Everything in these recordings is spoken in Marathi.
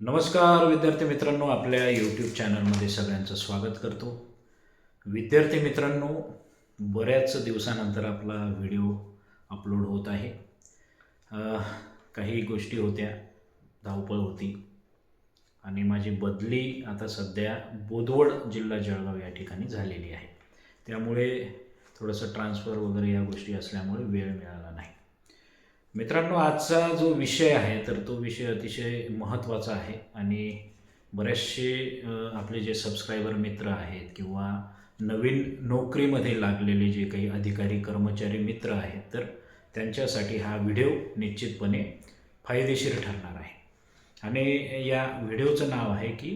नमस्कार विद्यार्थी मित्रांनो आपल्या यूट्यूब चॅनलमध्ये सगळ्यांचं स्वागत करतो. विद्यार्थी मित्रांनो बऱ्याच दिवसानंतर आपला व्हिडिओ अपलोड होत आहे. काही गोष्टी होत्या धावपळ होती. आणि माझी बदली आता सध्या बोदवड जिल्हा जळगाव या ठिकाणी झालेली आहे. त्यामुळे थोडंसं ट्रान्सफर वगैरे या गोष्टी असल्यामुळे वेळ मिळाला नाही. मित्रांनो आजचा जो विषय आहे तर तो विषय अतिशय महत्त्वाचा आहे आणि बरेचसे आपले जे सबस्क्रायबर मित्र आहेत किंवा नवीन नोकरीमध्ये लागलेले जे काही अधिकारी कर्मचारी मित्र आहेत तर त्यांच्यासाठी हा व्हिडिओ निश्चितपणे फायदेशीर ठरणार आहे. आणि या व्हिडिओचं नाव आहे की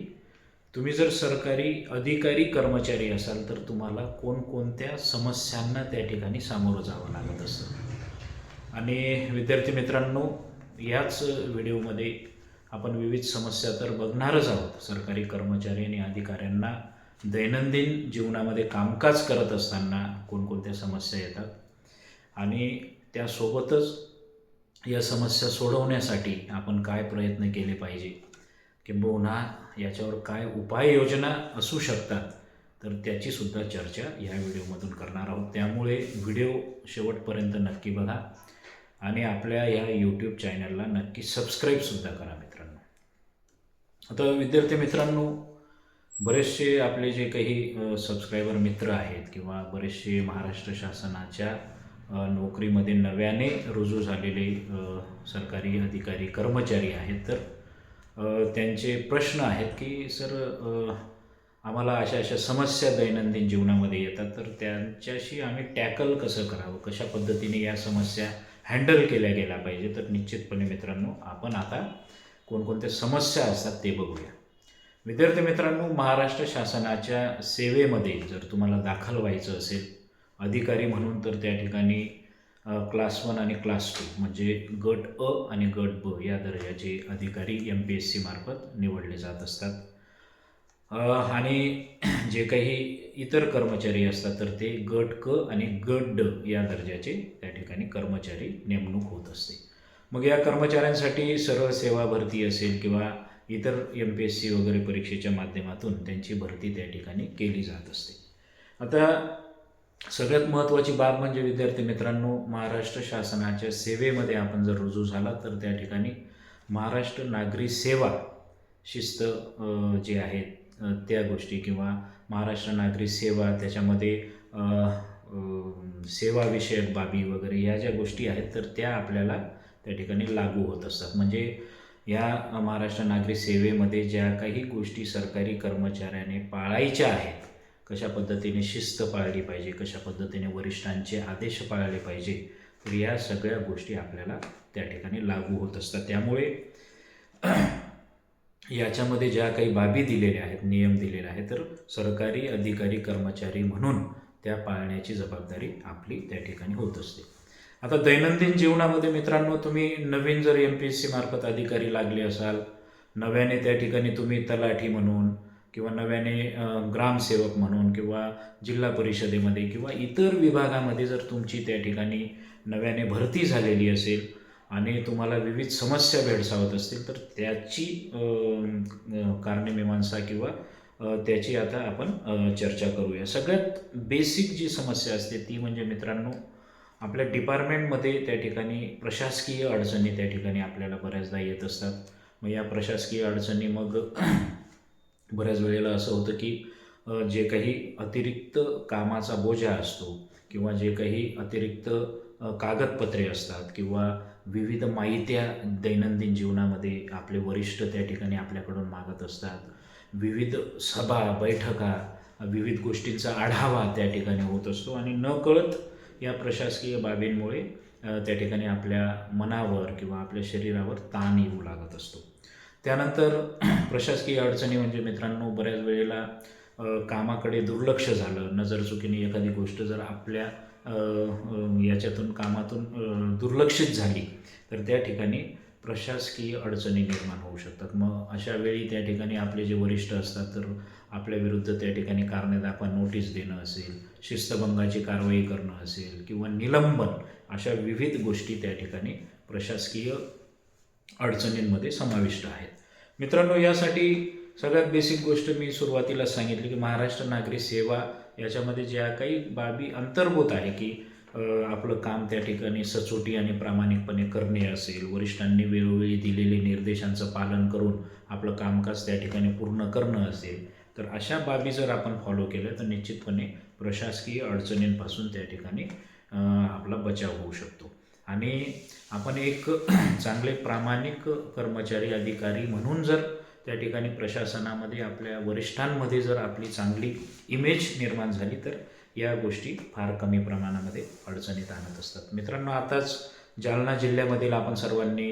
तुम्ही जर सरकारी अधिकारी कर्मचारी असाल तर तुम्हाला कोणकोणत्या समस्यांना त्या ठिकाणी सामोरं जावं लागत असतं? आणि विद्यार्थी मित्रांनो याच व्हिडिओमध्ये आपण विविध समस्या तर बघणारच आहोत. सरकारी कर्मचारी आणि अधिकाऱ्यांना दैनंदिन जीवनामध्ये कामकाज करत असताना कोणकोणत्या समस्या येतात आणि त्यासोबतच या समस्या सोडवण्यासाठी आपण काय प्रयत्न केले पाहिजे किंबहुना याच्यावर काय उपाययोजना असू शकतात तर त्याचीसुद्धा चर्चा या व्हिडिओमधून करणार आहोत. त्यामुळे व्हिडिओ शेवटपर्यंत नक्की बघा. आणि आपल्या या यूट्यूब चॅनलला नक्की सबस्क्राईबसुद्धा करा मित्रांनो. आता विद्यार्थी मित्रांनो बरेचसे आपले जे काही सबस्क्रायबर मित्र आहेत किंवा बरेचसे महाराष्ट्र शासनाच्या नोकरीमध्ये नव्याने रुजू झालेले सरकारी अधिकारी कर्मचारी आहेत तर त्यांचे प्रश्न आहेत की सर आम्हाला अशा अशा समस्या दैनंदिन जीवनामध्ये येतात तर त्यांच्याशी आम्ही टॅकल कसं करावं? कशा पद्धतीने या समस्या हँडल केल्या गेल्या पाहिजे. तर निश्चितपणे मित्रांनो आपण आता कोणकोणत्या समस्या असतात ते बघूया. विद्यार्थी मित्रांनो महाराष्ट्र शासनाच्या सेवेमध्ये जर तुम्हाला दाखल व्हायचं असेल अधिकारी म्हणून तर त्या ठिकाणी क्लास वन आणि क्लास टू म्हणजे गट अ आणि गट ब या दर्जाचे अधिकारी एम पी एस सीमार्फत निवडले जात असतात. आणि जे काही इतर कर्मचारी असतात तर ते गट क आणि गट ड या दर्जाचे त्या ठिकाणी कर्मचारी नेमणूक होत असते. मग या कर्मचाऱ्यांसाठी सरळ सेवा भरती असेल किंवा इतर एम पी एस सी वगैरे परीक्षेच्या माध्यमातून त्यांची भरती त्या ठिकाणी केली जात असते. आता सगळ्यात महत्त्वाची बाब म्हणजे विद्यार्थी मित्रांनो महाराष्ट्र शासनाच्या सेवेमध्ये आपण जर रुजू झाला तर त्या ठिकाणी महाराष्ट्र नागरी सेवा शिस्त जे आहेत त्या गोष्टी किंवा महाराष्ट्र नागरी सेवा त्याच्यामध्ये सेवाविषयक बाबी वगैरे या ज्या गोष्टी आहेत तर त्या आपल्याला त्या ठिकाणी लागू होत असतात. म्हणजे या महाराष्ट्र नागरी सेवेमध्ये ज्या काही गोष्टी सरकारी कर्मचाऱ्याने पाळायच्या आहेत कशा पद्धतीने शिस्त पाळली पाहिजे कशा पद्धतीने वरिष्ठांचे आदेश पाळले पाहिजे तर या सगळ्या गोष्टी आपल्याला त्या ठिकाणी लागू होत असतात. त्यामुळे याच्यामध्ये ज्या काही बाबी दिलेल्या आहेत नियम दिलेले आहेत तर सरकारी अधिकारी कर्मचारी म्हणून त्या पाळण्याची जबाबदारी आपली त्या ठिकाणी होत असते. आता दैनंदिन जीवनामध्ये मित्रांनो तुम्ही नवीन जर एम पी एस सी मार्फत अधिकारी लागले असाल नव्याने त्या ठिकाणी तुम्ही तलाठी म्हणून किंवा नव्याने ग्रामसेवक म्हणून किंवा जिल्हा परिषदेमध्ये किंवा इतर विभागामध्ये जर तुमची त्या ठिकाणी नव्याने भरती झालेली असेल आणि तुम्हाला विविध समस्या भेडसावत असतील तर त्याची कारणे मीमांसा किंवा त्याची आता आपण चर्चा करूया. सगळ्यात बेसिक जी समस्या असते ती म्हणजे मित्रांनो आपल्या डिपार्टमेंटमध्ये त्या ठिकाणी प्रशासकीय अडचणी त्या ठिकाणी आपल्याला बऱ्याचदा येत असतात. मग या प्रशासकीय अडचणी मग बऱ्याच वेळेला असं होतं की जे काही अतिरिक्त कामाचा बोजा असतो किंवा जे काही अतिरिक्त कागदपत्रे असतात किंवा विविध माहित्या दैनंदिन जीवनामध्ये आपले वरिष्ठ त्या ठिकाणी आपल्याकडून मागत असतात. विविध सभा बैठका विविध गोष्टींचा आढावा त्या ठिकाणी होत असतो. आणि न कळत या प्रशासकीय बाबींमुळे त्या ठिकाणी आपल्या मनावर किंवा आपल्या शरीरावर ताण येऊ लागत असतो. त्यानंतर प्रशासकीय अडचणी म्हणजे मित्रांनो बऱ्याच वेळेला कामाकडे दुर्लक्ष झालं नजर चुकीने एखादी गोष्ट जर आपल्या याच्यातून कामातून दुर्लक्षित झाली तर त्या ठिकाणी प्रशासकीय अडचणी निर्माण होऊ शकतात. मग अशा वेळी त्या ठिकाणी आपले जे वरिष्ठ असतात तर आपल्या विरुद्ध त्या ठिकाणी कारणे दाखवा नोटीस देणं असेल शिस्तभंगाची कारवाई करणं असेल किंवा निलंबन अशा विविध गोष्टी त्या ठिकाणी प्रशासकीय अडचणींमध्ये समाविष्ट आहेत. मित्रांनो यासाठी सगळ्यात बेसिक गोष्ट मी सुरुवातीला सांगितली की महाराष्ट्र नागरी सेवा याच्यामध्ये ज्या काही बाबी अंतर्भूत आहे की आपलं काम त्या ठिकाणी सचोटी आणि प्रामाणिकपणे करणे असेल वरिष्ठांनी वेळोवेळी दिलेले निर्देशांचं पालन करून आपलं कामकाज त्या ठिकाणी पूर्ण करणं असेल तर अशा बाबी जर आपण फॉलो केल्या तर निश्चितपणे प्रशासकीय अडचणींपासून त्या ठिकाणी आपला बचाव होऊ शकतो. आणि आपण एक चांगले प्रामाणिक कर्मचारी अधिकारी म्हणून जर त्या ठिकाणी प्रशासनामध्ये आपल्या वरिष्ठांमध्ये जर आपली चांगली इमेज निर्माण झाली तर या गोष्टी फार कमी प्रमाणामध्ये अडचणीत आणत असतात. मित्रांनो आताच जालना जिल्ह्यामधील आपण सर्वांनी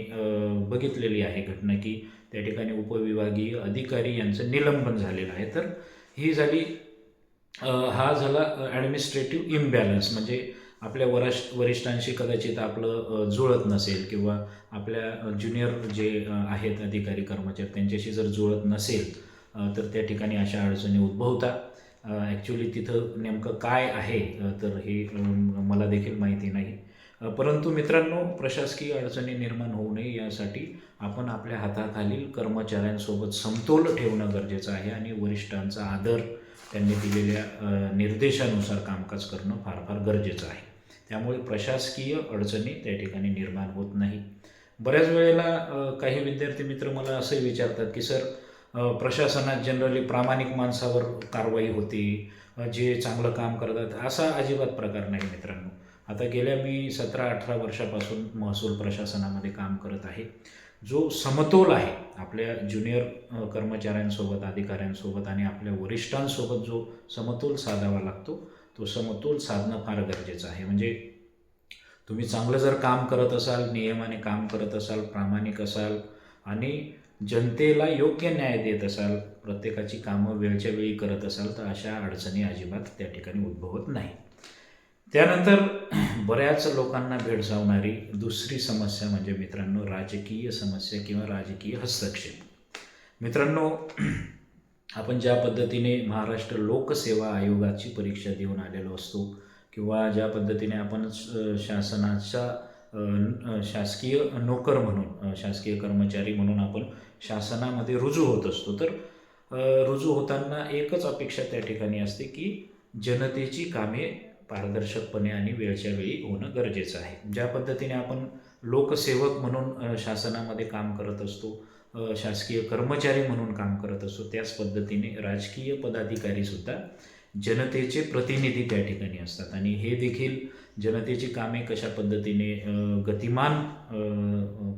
बघितलेली आहे घटना की त्या ठिकाणी उपविभागीय अधिकारी यांचं निलंबन झालेलं आहे. तर ही झाली हा झाला ॲडमिनिस्ट्रेटिव्ह इम्बॅलन्स म्हणजे आपल्या वराश वरिष्ठांशी कदाचित आपलं जुळत नसेल किंवा आपल्या ज्युनियर जे आहेत अधिकारी कर्मचारी त्यांच्याशी जर जुळत नसेल तर त्या ठिकाणी अशा अडचणी उद्भवतात ॲक्च्युली तिथं नेमकं काय आहे तर हे मला देखील माहिती नाही. परंतु मित्रांनो प्रशासकीय अडचणी निर्माण होऊ नये यासाठी आपण आपल्या हाताखालील कर्मचाऱ्यांसोबत समतोल ठेवणं गरजेचं आहे आणि वरिष्ठांचा आदर त्यांनी दिलेल्या निर्देशानुसार कामकाज करणं फार फार गरजेचं आहे. त्यामुळे प्रशासकीय अडचणी त्या ठिकाणी निर्माण होत नाही. बऱ्याच वेळेला काही विद्यार्थी मित्र मला असे विचारतात की सर प्रशासनात जनरली प्रामाणिक माणसावर कारवाई होते जे चांगलं काम करतात असा अजिबात प्रकार नाही मित्रांनो. आता गेल्या मी सतरा अठरा वर्षापासून महसूल प्रशासनामध्ये काम करत आहे. जो समतोल आहे आपल्या ज्युनियर कर्मचाऱ्यांसोबत अधिकाऱ्यांसोबत आणि आपल्या वरिष्ठांसोबत जो समतोल साधावा लागतो तो समतोल साधणं फार गरजेचं आहे. म्हणजे तुम्ही चांगलं जर काम करत असाल नियमाने काम करत असाल प्रामाणिक असाल आणि जनतेला योग्य न्याय देत असाल प्रत्येकाची कामं वेळच्या वेळी करत असाल तर अशा अडचणी अजिबात त्या ठिकाणी उद्भवत नाही. त्यानंतर बऱ्याच लोकांना भेडसावणारी दुसरी समस्या म्हणजे मित्रांनो राजकीय समस्या किंवा राजकीय हस्तक्षेप. मित्रांनो आपण ज्या पद्धतीने महाराष्ट्र लोकसेवा आयोगाची परीक्षा देऊन आलेलो असतो किंवा ज्या पद्धतीने आपण शासनाचा शासकीय नोकर म्हणून शासकीय कर्मचारी म्हणून आपण शासनामध्ये रुजू होत असतो तर रुजू होताना एकच अपेक्षा त्या ठिकाणी असते की जनतेची कामे पारदर्शकपणे आणि वेळच्या वेळी होणं गरजेचं आहे. ज्या पद्धतीने आपण लोकसेवक म्हणून शासनामध्ये काम करत असतो शासकीय कर्मचारी म्हणून काम करत असतो त्याच पद्धतीने राजकीय पदाधिकारीसुद्धा जनतेचे प्रतिनिधी त्या ठिकाणी असतात. आणि हे देखील जनतेची कामे कशा पद्धतीने गतिमान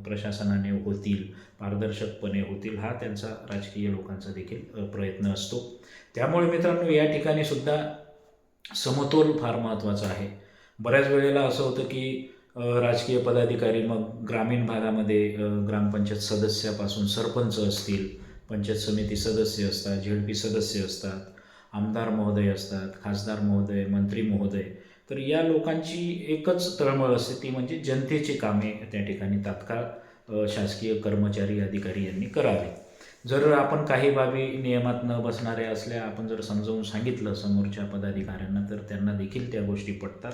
प्रशासनाने होतील पारदर्शकपणे होतील हा त्यांचा राजकीय लोकांचा देखील प्रयत्न असतो. त्यामुळे मित्रांनो या ठिकाणी सुद्धा समतोल फार महत्त्वाचा आहे. बऱ्याच वेळेला असं होतं की राजकीय पदाधिकारी मग ग्रामीण भागामध्ये ग्रामपंचायत सदस्यापासून सरपंच असतील पंचायत समिती सदस्य असतात झेडपी सदस्य असतात आमदार महोदय असतात खासदार महोदय मंत्री महोदय. तर या लोकांची एकच तळमळ असते ती म्हणजे जनतेची कामे त्या ठिकाणी तात्काळ शासकीय कर्मचारी अधिकारी यांनी करावे. जर आपण काही बाबी नियमात न बसणाऱ्या असल्या आपण जर समजावून सांगितलं समोरच्या पदाधिकाऱ्यांना तर त्यांना देखील त्या गोष्टी पटतात.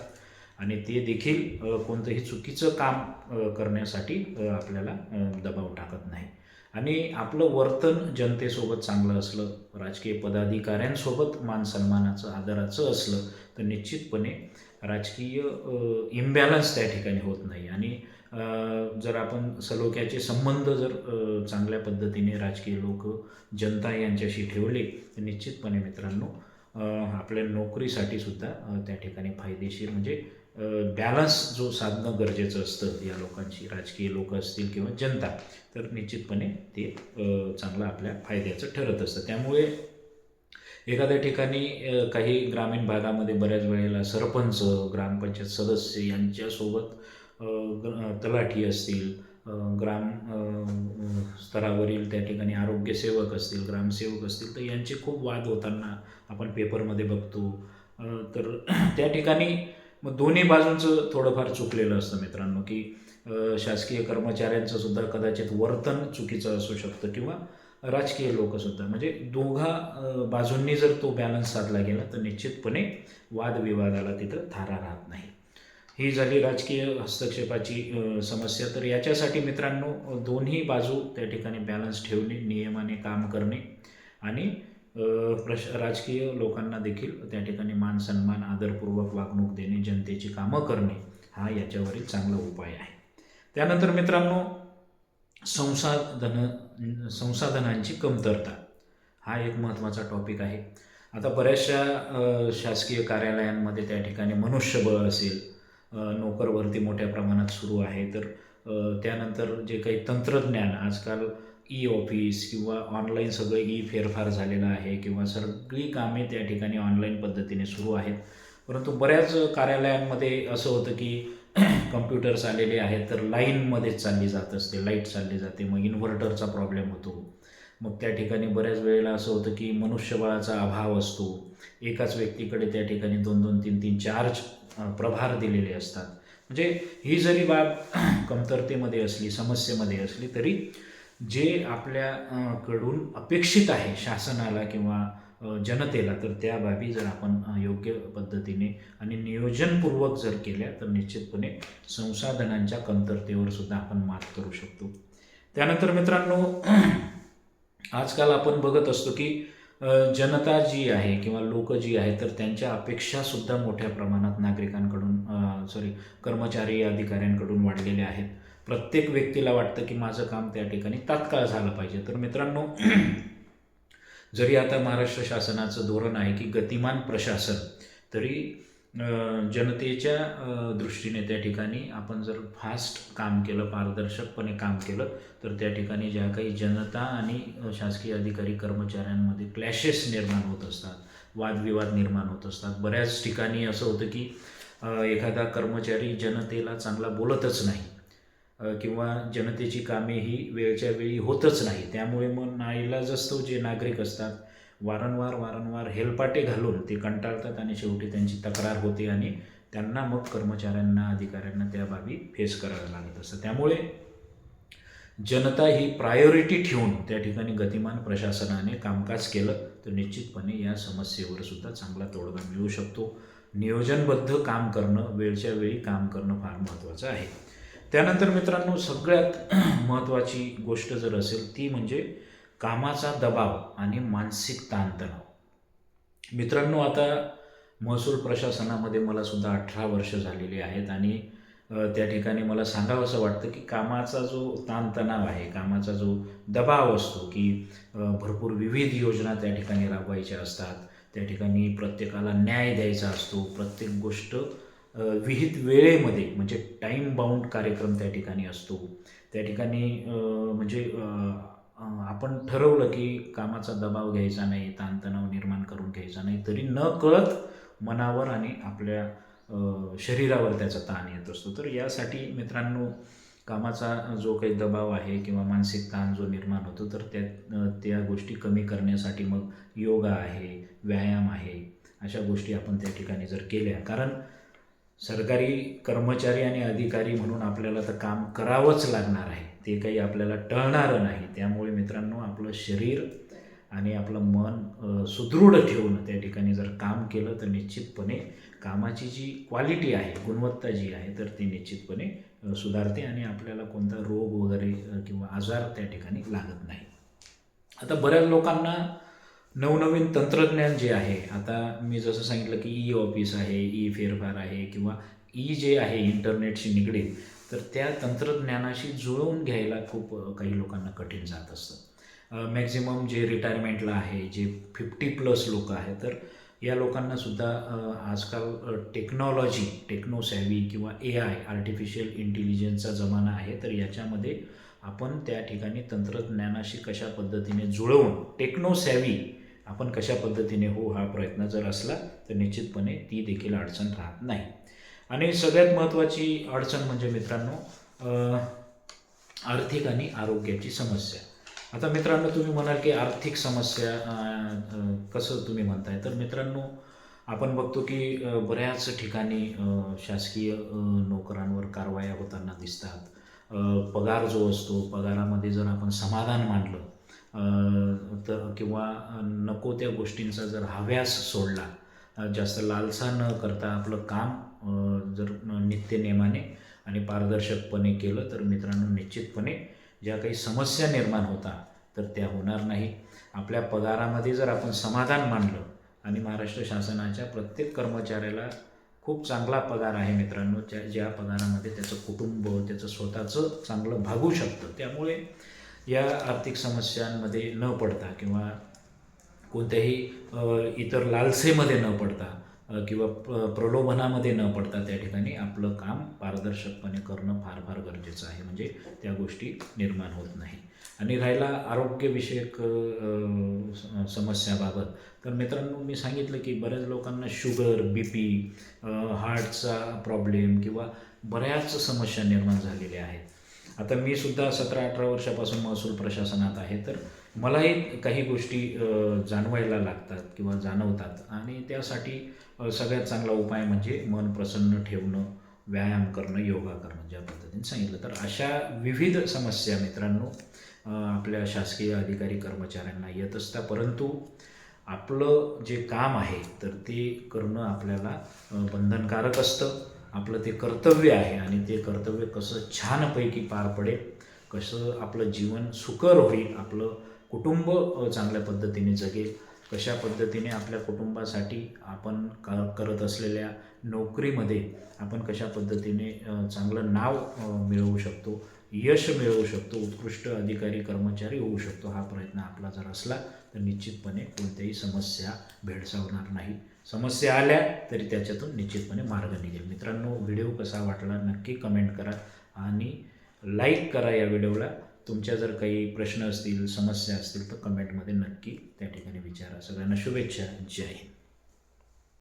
आणि ते देखील कोणतंही चुकीचं काम करण्यासाठी आपल्याला दबाव टाकत नाही. आणि आपलं वर्तन जनतेसोबत चांगलं असलं राजकीय पदाधिकाऱ्यांसोबत मान सन्मानाचं आदराचं असलं तर निश्चितपणे राजकीय इम्बॅलन्स त्या ठिकाणी होत नाही. आणि जर आपण सलोख्याचे संबंध जर चांगल्या पद्धतीने राजकीय लोक जनता यांच्याशी ठेवले तर निश्चितपणे मित्रांनो आपल्या नोकरीसाठी सुद्धा त्या ठिकाणी फायदेशीर म्हणजे बॅलन्स जो साधणं गरजेचं असतं या लोकांची राजकीय लोक असतील किंवा जनता तर निश्चितपणे ते चांगलं आपल्या फायद्याचं ठरत असतं. त्यामुळे एखाद्या ठिकाणी काही ग्रामीण भागामध्ये बऱ्याच वेळेला सरपंच ग्रामपंचायत सदस्य यांच्यासोबत तलाठी असतील ग्राम स्तरावरील त्या ठिकाणी आरोग्यसेवक असतील ग्रामसेवक असतील तर यांचे खूप वाद होताना आपण पेपरमध्ये बघतो. तर त्या ठिकाणी मग दोन्ही बाजूंचं थोडंफार चुकलेलं असतं मित्रांनो की शासकीय कर्मचाऱ्यांचं सुद्धा कदाचित वर्तन चुकीचं असू शकतं किंवा राजकीय लोकसुद्धा. म्हणजे दोघा बाजूंनी जर तो बॅलन्स साधला गेला तर निश्चितपणे वादविवादाला तिथं थारा राहत नाही. ही झाली राजकीय हस्तक्षेपाची समस्या. तर याच्यासाठी मित्रांनो दोन्ही बाजू त्या ठिकाणी बॅलन्स ठेवणे नियमाने काम करणे आणि प्रश राजकीय लोकांना देखील त्या ठिकाणी मान सन्मान आदरपूर्वक वागणूक देणे जनतेची कामं करणे हा याच्यावरील चांगला उपाय आहे. त्यानंतर मित्रांनो संसाधन संसाधनांची कमतरता हा एक महत्त्वाचा टॉपिक आहे. आता बऱ्याचशा शासकीय कार्यालयांमध्ये त्या ठिकाणी मनुष्यबळ असेल अ, मोठ्या प्रमाणात सुरू आहे. तर त्यानंतर जे काही तंत्रज्ञान आजकाल ई ऑफिस किंवा ऑनलाईन सगळं ई फेरफार झालेलं आहे किंवा सगळी कामे त्या ठिकाणी ऑनलाईन पद्धतीने सुरू आहेत. परंतु बऱ्याच कार्यालयांमध्ये असं होतं की कम्प्युटर्स आलेले आहेत तर लाईनमध्येच चालली जात असते लाइट चालली जाते मग इन्व्हर्टरचा प्रॉब्लेम होतो. मग त्या ठिकाणी बऱ्याच वेळेला असं होतं की मनुष्यबळाचा अभाव असतो. एकाच व्यक्तीकडे त्या ठिकाणी दोन दोन तीन तीन चार्ज प्रभार दिलेले असतात. म्हणजे ही जरी बाब कमतरतेमध्ये असली समस्येमध्ये असली तरी जे आपल्याकडून अपेक्षित आहे शासनाला किंवा जनतेला तर त्या बाबी जर आपण योग्य पद्धतीने आणि नियोजनपूर्वक जर केल्या तर निश्चितपणे संसाधनांच्या कमतरतेवर सुद्धा आपण मात करू शकतो. त्यानंतर मित्रांनो आजकाल आपण बघत असतो की जनता जी आहे किंवा लोक जी आहे तर त्यांच्या अपेक्षासुद्धा मोठ्या प्रमाणात नागरिकांकडून सॉरी कर्मचारी अधिकाऱ्यांकडून वाढलेल्या आहेत. प्रत्येक व्यक्तीला वाटतं की माझं काम त्या ठिकाणी तात्काळ झालं पाहिजे. तर मित्रांनो जरी आता महाराष्ट्र शासनाचं धोरण आहे की गतिमान प्रशासन तरी जनतेच्या दृष्टीने त्या ठिकाणी आपण जर फास्ट काम केलं पारदर्शकपणे काम केलं तर त्या ठिकाणी ज्या काही जनता आणि शासकीय अधिकारी कर्मचाऱ्यांमध्ये क्लॅशेस निर्माण होत असतात वादविवाद निर्माण होत असतात. बऱ्याच ठिकाणी असं होतं की एखादा कर्मचारी जनतेला चांगला बोलतच नाही. किंवा जनतेची कामे ही वेळच्या वेळी होतच नाही. त्यामुळे मग नाईलाज असतो जे नागरिक असतात वारंवार वारंवार हेलपाटे घालून ते कंटाळतात आणि शेवटी त्यांची तक्रार होते आणि त्यांना मग कर्मचाऱ्यांना अधिकाऱ्यांना त्या बाबी फेस कराव्या लागत असतं त्यामुळे जनता ही प्रायोरिटी ठेवून त्या ठिकाणी गतिमान प्रशासनाने कामकाज केलं तर निश्चितपणे या समस्येवर सुद्धा चांगला तोडगा मिळू शकतो. नियोजनबद्ध काम करणं वेळच्या वेळी काम करणं फार महत्त्वाचं आहे. त्यानंतर मित्रांनो सगळ्यात महत्त्वाची गोष्ट जर असेल ती म्हणजे कामाचा दबाव आणि मानसिक ताणतणाव. मित्रांनो आता महसूल प्रशासनामध्ये मला सुद्धा अठरा वर्ष झालेली आहेत आणि त्या ठिकाणी मला सांगावंसं वाटतं की कामाचा जो ताणतणाव आहे कामाचा जो दबाव असतो की भरपूर विविध योजना त्या ठिकाणी राबवायच्या असतात त्या ठिकाणी प्रत्येकाला न्याय द्यायचा असतो प्रत्येक गोष्ट विहित वेळेमध्ये म्हणजे टाईम बाउंड कार्यक्रम त्या ठिकाणी असतो. त्या ठिकाणी म्हणजे आपण ठरवलं की कामाचा दबाव घ्यायचा नाही ताणतणाव निर्माण करून घ्यायचा नाही तरी न कळत मनावर आणि आपल्या शरीरावर त्याचा ताण येत असतो. तर यासाठी मित्रांनो कामाचा जो काही दबाव आहे किंवा मानसिक ताण जो निर्माण होतो तर त्या त्या गोष्टी कमी करण्यासाठी मग योगा आहे व्यायाम आहे अशा गोष्टी आपण त्या ठिकाणी जर केल्या. कारण सरकारी कर्मचारी आणि अधिकारी म्हणून आपल्याला तर काम करावंच लागणार आहे. ते काही आपल्याला टळणारं नाही. त्यामुळे मित्रांनो आपलं शरीर आणि आपलं मन सुदृढ ठेवून त्या ठिकाणी जर काम केलं तर निश्चितपणे कामाची जी क्वालिटी आहे गुणवत्ता जी आहे तर ती निश्चितपणे सुधारते आणि आपल्याला कोणता रोग वगैरे किंवा आजार त्या ठिकाणी लागत नाही. आता बऱ्याच लोकांना नवनवीन तंत्रज्ञान जे आहे आता मी जसं सांगितलं की ई ऑफिस आहे ई फेरफार आहे किंवा ई जे आहे इंटरनेटशी निगडीत तर त्या तंत्रज्ञानाशी जुळवून घ्यायला खूप काही लोकांना कठीण जात असतं. मॅक्झिमम जे रिटायरमेंटला आहे जे फिफ्टी प्लस लोक आहेत तर या लोकांनासुद्धा आजकाल टेक्नॉलॉजी टेक्नोसॅवी किंवा ए आय आर्टिफिशियल इंटेलिजन्सचा जमाना आहे तर याच्यामध्ये आपण त्या ठिकाणी तंत्रज्ञानाशी कशा पद्धतीने जुळवून टेक्नोसॅवी आपण कशा पद्धतीने हो हा प्रयत्न जर असला तर निश्चितपणे ती देखील अडचण राहत नाही. आणि सगळ्यात महत्त्वाची अडचण म्हणजे मित्रांनो आर्थिक आणि आरोग्याची समस्या. आता मित्रांनो तुम्ही म्हणाल की आर्थिक समस्या कसं तुम्ही म्हणताय? तर मित्रांनो आपण बघतो की बऱ्याच ठिकाणी शासकीय नोकरांवर कारवाया होताना दिसतात. पगार जो असतो पगारामध्ये जर आपण समाधान मानलं तर किंवा नको त्या गोष्टींचा जर हव्यास सोडला जास्त लालसा न करता आपलं काम जर जर नित्यनेमाने आणि पारदर्शकपणे केलं तर मित्रांनो निश्चितपणे ज्या काही समस्या निर्माण होतात तर त्या होणार नाही. आपल्या पगारामध्ये जर आपण समाधान मानलं आणि महाराष्ट्र शासनाच्या प्रत्येक कर्मचाऱ्याला खूप चांगला पगार आहे मित्रांनो ज्या ज्या पगारामध्ये त्याचं कुटुंब त्याचं स्वतःचं चांगलं भागू शकतं त्यामुळे या आर्थिक समस्यांमध्ये न पडता किंवा कोणत्याही इतर लालसेमध्ये न पडता किंवा प्रलोभनामध्ये न पडता त्या ठिकाणी आपलं काम पारदर्शकपणे करणं फार फार गरजेचं आहे. म्हणजे त्या गोष्टी निर्माण होत नाही. आणि राहिला आरोग्यविषयक समस्याबाबत तर मित्रांनो मी सांगितलं की बऱ्याच लोकांना शुगर बी पी हार्टचा प्रॉब्लेम किंवा बऱ्याच समस्या निर्माण झालेल्या आहेत. आता मी सुद्धा सतरा अठरा वर्षापासून महसूल प्रशासनात आहे तर मलाही काही गोष्टी जाणवायला लागतात किंवा जाणवतात. आणि त्यासाठी सगळ्यात चांगला उपाय म्हणजे मन प्रसन्न ठेवणं व्यायाम करणं योगा करणं ज्या पद्धतीने सांगितलं. तर अशा विविध समस्या मित्रांनो आपल्या शासकीय अधिकारी कर्मचाऱ्यांना येत असतात. परंतु आपलं जे काम आहे तर ते करणं आपल्याला बंधनकारक असतं. आपलं ते कर्तव्य आहे आणि ते कर्तव्य कसं छानपैकी पार पडेल कसं आपलं जीवन सुकर होईल आपलं कुटुंब चांगल्या पद्धतीने जगेल कशा पद्धतीने आपल्या कुटुंबासाठी आपण क करत असलेल्या नोकरीमध्ये आपण कशा पद्धतीने चांगलं नाव मिळवू शकतो यश मिळवू शकतो उत्कृष्ट अधिकारी कर्मचारी होऊ शकतो हा प्रयत्न आपला जर असला तर निश्चितपणे कोणत्याही समस्या भेडसावणार नाही. समस्या आल्या तरी त्याच्यातून निश्चितपणे मार्ग निघेल. मित्रांनो व्हिडिओ कसा वाटला नक्की कमेंट करा आणि लाईक करा या व्हिडिओला. तुमच्या जर काही प्रश्न असतील समस्या असतील तर कमेंटमध्ये नक्की त्या ठिकाणी विचारा. सगळ्यांना शुभेच्छा. जय हिंद.